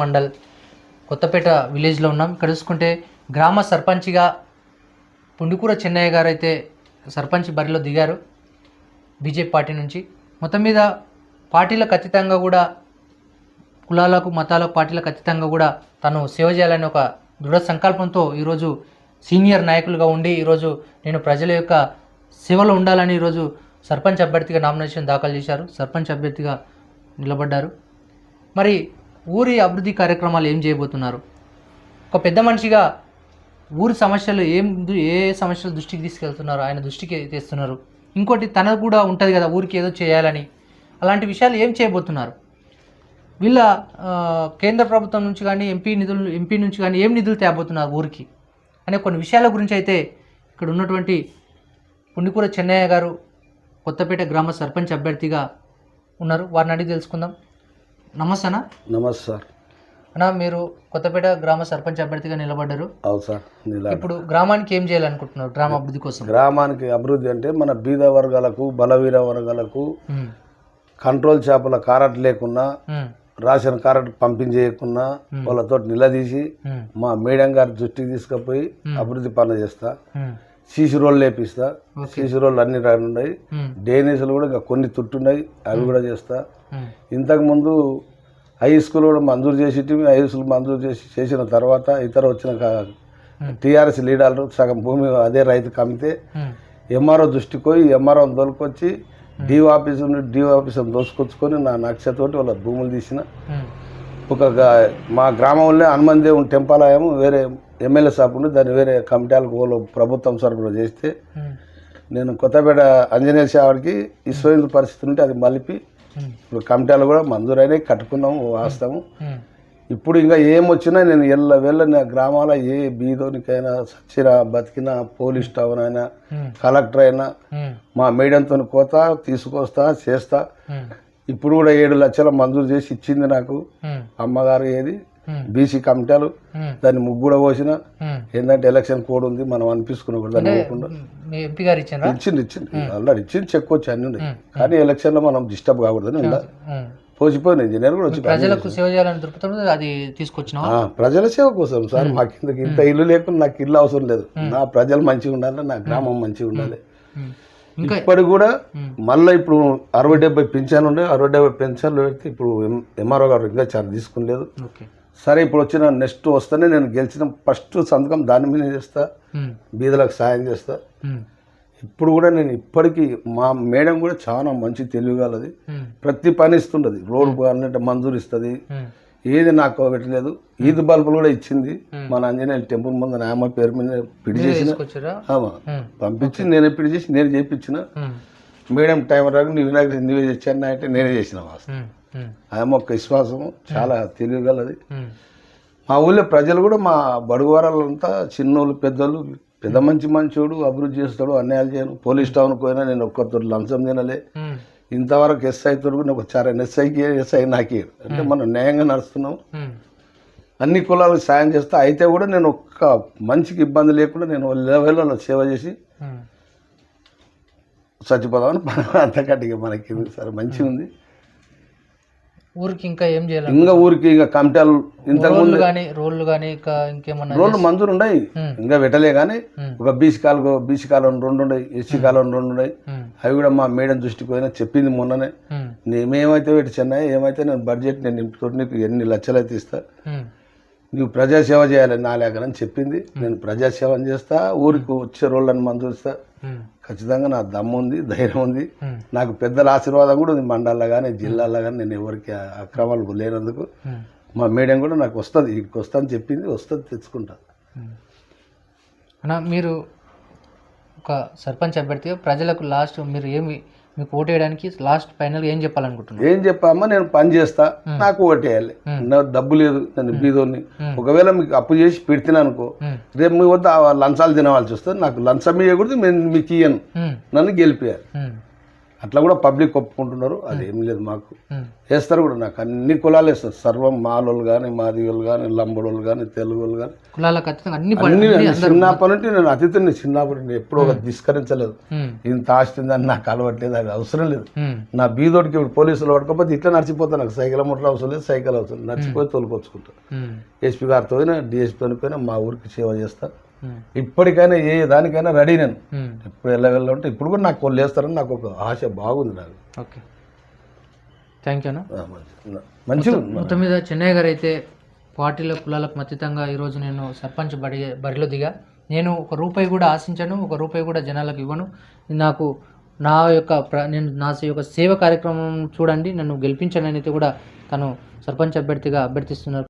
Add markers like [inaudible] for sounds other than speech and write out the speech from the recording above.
మండల్ కొత్తపేట విలేజ్లో ఉన్నాం. ఇక్కడ చూసుకుంటే గ్రామ సర్పంచ్గా పుండుకూర చెన్నయ్య గారు అయితే సర్పంచ్ బరిలో దిగారు బీజేపీ పార్టీ నుంచి. మొత్తం మీద పార్టీలకు అతీతంగా కూడా కులాలకు మతాలకు పార్టీలకు అతీతంగా కూడా తను సేవ చేయాలని ఒక దృఢ సంకల్పంతో ఈరోజు సీనియర్ నాయకులుగా ఉండి ఈరోజు నేను ప్రజల యొక్క సేవలో ఉండాలని ఈరోజు సర్పంచ్ అభ్యర్థిగా నామినేషన్ దాఖలు చేశారు. సర్పంచ్ అభ్యర్థిగా నిలబడ్డారు. మరి ఊరి అభివృద్ధి కార్యక్రమాలు ఏం చేయబోతున్నారు? ఒక పెద్ద మనిషిగా ఊరి సమస్యలు ఏం ఏ సమస్యలు దృష్టికి తీసుకెళ్తున్నారు? ఆయన దృష్టికి తెస్తున్నారు. ఇంకోటి తనకు కూడా ఉంటుంది కదా ఊరికి ఏదో చేయాలని. అలాంటి విషయాలు ఏం చేయబోతున్నారు? వీళ్ళ కేంద్ర ప్రభుత్వం నుంచి కానీ ఎంపీ నిధులు ఎంపీ నుంచి కానీ ఏం నిధులు తేబోతున్నారు ఊరికి? అనే కొన్ని విషయాల గురించి అయితే ఇక్కడ ఉన్నటువంటి పుండికూర చెన్నయ్య గారు కొత్తపేట గ్రామ సర్పంచ్ అభ్యర్థిగా ఉన్నారు. వారిని అడిగి తెలుసుకుందాం. నమస్తే అన్న నమస్తే సార్. అన్న మీరు కొత్తపేట గ్రామ సర్పంచ్ అభ్యర్థిగా నిలబడ్డారు. అవును సార్ ఇప్పుడు గ్రామానికి ఏం చేయాలనుకుంటున్నారు గ్రామ అభివృద్ధి కోసం? గ్రామానికి అభివృద్ధి అంటే మన బీద వర్గాలకు బలవీర వర్గాలకు కంట్రోల్ చేపల కారట్ లేకున్నా రేషన్ కారట్ పంపించేయకున్నా వాళ్ళతో నిలదీసి మా మేడం గారి దృష్టికి తీసుకుపోయి అభివృద్ధి పనులు చేస్తా. సీసీ రోడ్లు లేపిస్తా సీసీ రోడ్లు అన్ని ఉన్నాయి. ఉమ్, డేనీసులు కూడా ఇంకా కొన్ని తుట్టున్నాయి అవి కూడా చేస్తా. ఇంతకుముందు హై స్కూల్ కూడా మంజూరు చేసి హై స్కూల్ మంజూరు చేసి చేసిన తర్వాత ఇతర వచ్చిన టీఆర్ఎస్ లీడర్లు సగం భూమి అదే రైతుకు అమ్మితే ఉమ్, ఎంఆర్ఓ దృష్టికి పోయి ఎంఆర్ఓ దొరికొచ్చి డిఓ ఆఫీస్ నుండి డిఓ ఆఫీస్ దోసుకొచ్చుకొని నా నక్షతోటి వాళ్ళ భూములు తీసిన. ఒక మా గ్రామంలో హనుమాన్ దేవుని టెంపుల్ ఆయం వేరే ఎమ్మెల్యే ఉండి దాన్ని వేరే కమిటీలకు వాళ్ళు ప్రభుత్వం సరఫరా చేస్తే నేను కొత్తపేట ఆంజనేయ సేవడికి ఇస్వైందు పరిస్థితి ఉంటే అది మలిపి. ఉమ్, ఇప్పుడు కమిటీలు కూడా మంజూరైనాయి కట్టుకున్నాము వాస్తాము ఉమ్, ఇప్పుడు ఇంకా ఏం వచ్చినా నేను ఎల్ల వెళ్ళ నా గ్రామాల ఏ బీదోనికైనా సచ్చినా బతికినా పోలీస్ టౌన్ అయినా ఉమ్, కలెక్టర్ అయినా మా మేడంతో కోత తీసుకొస్తా చేస్తా. ఇప్పుడు కూడా ఏడు లక్షల మంజూరు చేసి ఇచ్చింది నాకు. అమ్మగారు ఏది? బీసీ కమిటీలు ఉమ్, దాన్ని ముగ్గు కూడా పోసిన ఉమ్. ఏంటంటే ఎలక్షన్ కోడ్ ఉంది మనం అనిపించుకున్న కూడా దాన్ని ఇవ్వకుండా ఇచ్చింది ఇచ్చింది. ఆల్రెడీ ఇచ్చింది చెక్ వచ్చి అన్ని ఉన్నాయి. కానీ ఎలక్షన్లో మనం డిస్టర్బ్ కాకూడదని ఉమ్. పోసిపోయిన ఇంజనీర్ కూడా వచ్చి ప్రజలకు సేవ చేయాలని దృక్పథంతో అది తీసుకొచ్చినావా? ఆ, ప్రజల సేవ కోసం సార్ మా కిందకి ఇంత ఇల్లు లేకుండా నాకు ఇల్లు అవసరం లేదు. నా ప్రజలు మంచిగా ఉండాలి నా గ్రామం మంచిగా ఉండాలి. ఇప్పటికి కూడా మళ్ళీ ఇప్పుడు అరవై డెబ్బై పెన్షన్ ఉండే అరవై డెబ్బై పెన్షన్లు పెడితే ఇప్పుడు ఎంఆర్ఓ గారు ఇంకా చాలా తీసుకులేదు ఓకే. సరే ఇప్పుడు వచ్చిన నెక్స్ట్ వస్తేనే నేను గెలిచిన ఫస్ట్ సంతకం దాని మీద చేస్తా. బీదలకు సాయం చేస్తా. ఇప్పుడు కూడా నేను ఇప్పటికీ మా మేడం కూడా చాలా మంచి తెలివిగలది ప్రతి పని ఇస్తుండదు రోడ్డు అన్నట్టు మంజూరు ఇస్తుంది. ఏది నాకు పెట్టలేదు ఈద్ బల్బులు కూడా ఇచ్చింది. మన ఆంజనేయ టెంపుల్ ముందు నా అమ్మ పేరు మీద పిడి చేసిన. ఆమా. పంపించి నేనే పిడి చేసి నేను చేయించిన. మేడం టైం రాక నీ వినాయక నువ్వే తెచ్చాను అంటే నేనే చేసిన వాస్తు ఉమ్, ఉమ్, ఆమె ఒక విశ్వాసం చాలా తెలియగలది. ఉమ్, మా ఊళ్ళో ప్రజలు కూడా మా బడుగు వారాలంతా చిన్నోళ్ళు పెద్దోళ్ళు పెద్ద మంచి మంచోడు అభివృద్ధి చేస్తాడు అన్యాయాలు చేయను. పోలీస్ టౌన్కి పోయినా నేను ఒక్కరితో లంచం తినలే. ఇంతవరకు ఎస్ఐ తోడు కూడా ఒక చారా ఎస్ఐకి ఎస్ఐ నాకే. అంటే మనం న్యాయంగా నడుస్తున్నాం. అన్ని కులాలకు సాయం చేస్తా అయితే కూడా నేను ఒక్క మంచికి ఇబ్బంది లేకుండా నేను లెవెల్లో సేవ చేసి. చచ్చిపోదామని [laughs] అంతకట్టిగా మనకి సరే మంచిగా ఉంది ఊరికి ఇంకా ఏం చేయాలి ఇంకా ఊరికి ఇంకా కమిటాలు ఇంతకు రోడ్లు కానీ రోడ్లు కానీ ఇంకా ఇంకేమన్నా రోడ్లు మంజూరు ఉన్నాయి. ఇంకా పెట్టలే కానీ. ఒక బీసీ కాలు బీసీ కాలం రెండు ఉన్నాయి ఎస్సీ కాలం రెండు ఉన్నాయి. అవి కూడా మా మేడం దృష్టికి పోయినా చెప్పింది మొన్ననే. ఉమ్, నేమేమైతే పెట్టి చెన్నై ఏమైతే నేను బడ్జెట్ నేను ఇంటితో నీకు ఎన్ని లక్షలు అయితే ఇస్తా నువ్వు ప్రజాసేవ చేయాలి నా లేఖనని చెప్పింది. నేను ప్రజాసేవ చేస్తా ఊరికి వచ్చే రోళ్ళని మంజూరిస్తా ఖచ్చితంగా నా దమ్ము ఉంది ధైర్యం ఉంది నాకు పెద్దల ఆశీర్వాదం కూడా ఉంది మండల్లో కానీ జిల్లాల్లో కానీ నేను ఎవరికి అక్రమాలు లేనందుకు మా మేడం కూడా నాకు వస్తుంది. ఇక్కడికి వస్తా అని చెప్పింది వస్తుంది తెచ్చుకుంటా. అన్న మీరు ఒక సర్పంచ్ అభ్యర్థిగా ప్రజలకు లాస్ట్ మీరు ఏమి మీకు ఓటు వేయడానికి లాస్ట్ ఫైనల్గా ఏం చెప్పాలనుకుంటున్నారు? ఏం చెప్పామా నేను పని చేస్తా. నాకు ఓటేయాలి నా డబ్బు లేదు నేను బీదోని ఒకవేళ మీకు అప్పు చేసి పెడితే అనుకో. ఉమ్, రేపు మీ వద్ద లంచాలు తినవలసి వస్తుంది. నాకు లంచం ఇవ్వకూడదు నేను మీకు ఇయ్యను. నన్ను గెలిపేయాలి అట్లా కూడా పబ్లిక్ ఒప్పుకుంటున్నారు. అది ఏం లేదు మాకు. ఉమ్, వేస్తారు కూడా నాకు. అన్ని కులాలు వేస్తారు. సర్వం మాలోళ్ళు కానీ మాదిగోళ్ళు కానీ లంబడోళ్ళు కానీ తెలుగులు కానీ అన్ని చిన్నప్పటి నుండి నేను అతిథిని చిన్నప్పటి నుండి ఎప్పుడూ ఒక తిరస్కరించలేదు ఉమ్, ఇంత ఆస్తి ఉందని నాకు అలవట్లేదు. అది అవసరం లేదు. నా బీదోడికి ఇప్పుడు పోలీసులు పడకపోతే ఇట్లా నడిచిపోతా. నాకు సైకిల్ ముట్ల అవసరం లేదు. సైకిల్ అవసరం. నడిచిపోయి తోలుకొచ్చుకుంటా. ఉమ్, ఎస్పీ గారితో పోయినా డిఎస్పీతో పోయినా మా ఊరికి సేవ చేస్తా. ఉమ్, ఇప్పటికైనా ఏ దానికైనా రెడీ నేను. ఇప్పుడు వెళ్ళ వెళ్ళ ఉంటే ఇప్పుడు కూడా నాకు వాళ్ళు వేస్తారని నాకు ఒక ఆశ బాగుంది నాకు. ఓకే. థ్యాంక్ యూ మంచి- మంచిగా. మొత్తం మీద చెన్నై గారు అయితే పార్టీల కులాలకు మతీతంగా ఈరోజు నేను సర్పంచ్ బడి బరిలో దిగా. నేను ఒక రూపాయి కూడా ఆశించను ఒక రూపాయి కూడా జనాలకు ఇవ్వను. నాకు నా యొక్క ప్ర నేను నా యొక్క సేవ కార్యక్రమం చూడండి నన్ను గెలిపించనని అయితే కూడా తను సర్పంచ్ అభ్యర్థిగా అభ్యర్థిస్తున్నారు.